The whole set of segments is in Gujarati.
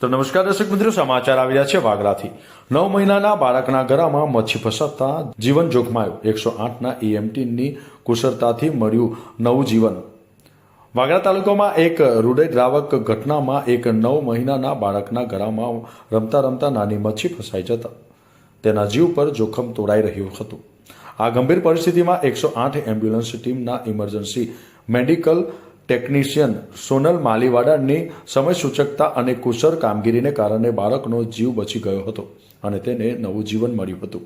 તો નમસ્કાર દર્શક મિત્રો, સમાચાર આવી રહ્યા છે વાગરાથી નવ મહિનાના બાળકના ગળામાં મચ્છી ફસાતા જીવન જોખમાયું. એકસો આઠના ઈએમટીની કુશળતાથી મળ્યું નવું જીવન. વાગરા તાલુકામાં એક હૃદયદ્રાવક ઘટનામાં એક નવ મહિનાના બાળકના ગળામાં રમતા રમતા નાની મચ્છી ફસાઈ જતા. તેના જીવ પર જોખમ તોડાઈ રહ્યું હતું. આ ગંભીર પરિસ્થિતિમાં એકસો આઠ એમ્બ્યુલન્સ ટીમના ઇમરજન્સી મેડિકલ ટેકનિશિયન સોનલ માલીવાડાની સમય સૂચકતા અને કુશળ કામગીરીને કારણે બાળકનો જીવ બચી ગયો હતો અને તેને નવું જીવન મળ્યું હતું.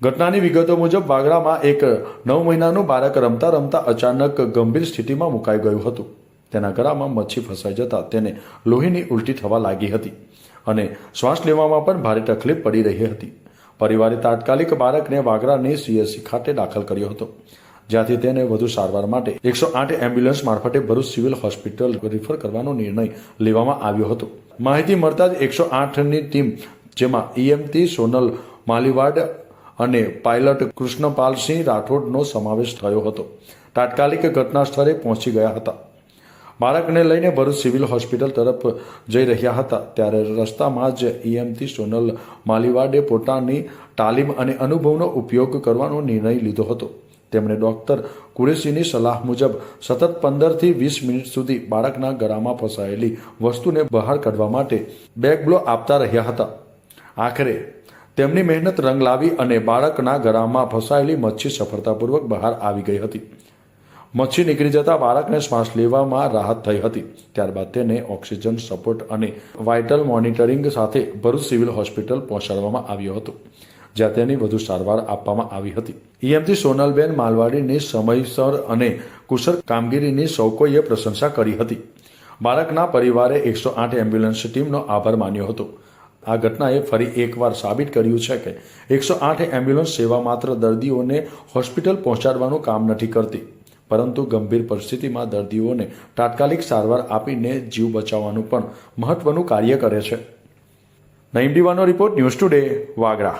ઘટનાની વિગતો મુજબ વાગરામાં એક નવ મહિનાનું બાળક રમતા રમતા અચાનક ગંભીર સ્થિતિમાં મુકાઈ ગયું હતું. તેના ગળામાં મચ્છી ફસાઈ જતા તેને લોહીની ઉલટી થવા લાગી હતી અને શ્વાસ લેવામાં પણ ભારે તકલીફ પડી રહી હતી. પરિવારે તાત્કાલિક બાળકને વાગરાની સીએસસી ખાતે દાખલ કર્યો હતો. જ્યાંથી તેને વધુ સારવાર માટે એકસો આઠ એમ્બ્યુલન્સ મારફતે ભરૂચ સિવિલ હોસ્પિટલ રિફર કરવાનો નિર્ણય લેવામાં આવ્યો હતો. માહિતી મળતા જ એકસો આઠની ટીમ, જેમાં ઈએમટી સોનલ માલીવાડ અને પાયલટ કૃષ્ણપાલસિંહ રાઠોડનો સમાવેશ થયો હતો. તાત્કાલિક ઘટના સ્થળે પહોંચી ગયા હતા. બાળકને લઈને ભરૂચ સિવિલ હોસ્પિટલ તરફ જઈ રહ્યા હતા. ત્યારે રસ્તામાં જ ઈએમટી સોનલ માલીવાડે પોતાની તાલીમ અને અનુભવનો ઉપયોગ કરવાનો નિર્ણય લીધો હતો. તેમણે ડોક્ટર કુરેશીની સલાહ મુજબ સતત પંદરથી વીસ મિનિટ સુધી બાળકના ગળામાં ફસાયેલી વસ્તુને બહાર કાઢવા માટે બેક બ્લો આપતા રહ્યા હતા. આખરે તેમની મહેનત રંગ લાવી અને બાળકના ગળામાં ફસાયેલી મચ્છી સફળતાપૂર્વક બહાર આવી ગઈ હતી. મચ્છી નીકળી જતા બાળકને શ્વાસ લેવામાં રાહત થઈ હતી. ત્યારબાદ તેને ઓક્સિજન સપોર્ટ અને વાઇટલ મોનિટરિંગ સાથે ભરૂચ સિવિલ હોસ્પિટલ પહોંચાડવામાં આવ્યો હતો. જ્યાં તેની વધુ સારવાર આપવામાં આવી હતી. ઈએમટી સોનલબેન માલવાડીની સમયસર અને કુશળ કામગીરીની સૌ કોઈએ પ્રશંસા કરી હતી. બાળકના પરિવારે એકસો આઠ એમ્બ્યુલન્સ ટીમનો આભાર માન્યો હતો. આ ઘટનાએ ફરી એકવાર સાબિત કર્યું છે કે એકસો આઠ એમ્બ્યુલન્સ સેવા માત્ર દર્દીઓને હોસ્પિટલ પહોંચાડવાનું કામ નથી કરતી, પરંતુ ગંભીર પરિસ્થિતિમાં દર્દીઓને તાત્કાલિક સારવાર આપીને જીવ બચાવવાનું પણ મહત્વનું કાર્ય કરે છે. નઈમ દીવાનો રિપોર્ટ ન્યૂઝ ટુડે વાગરા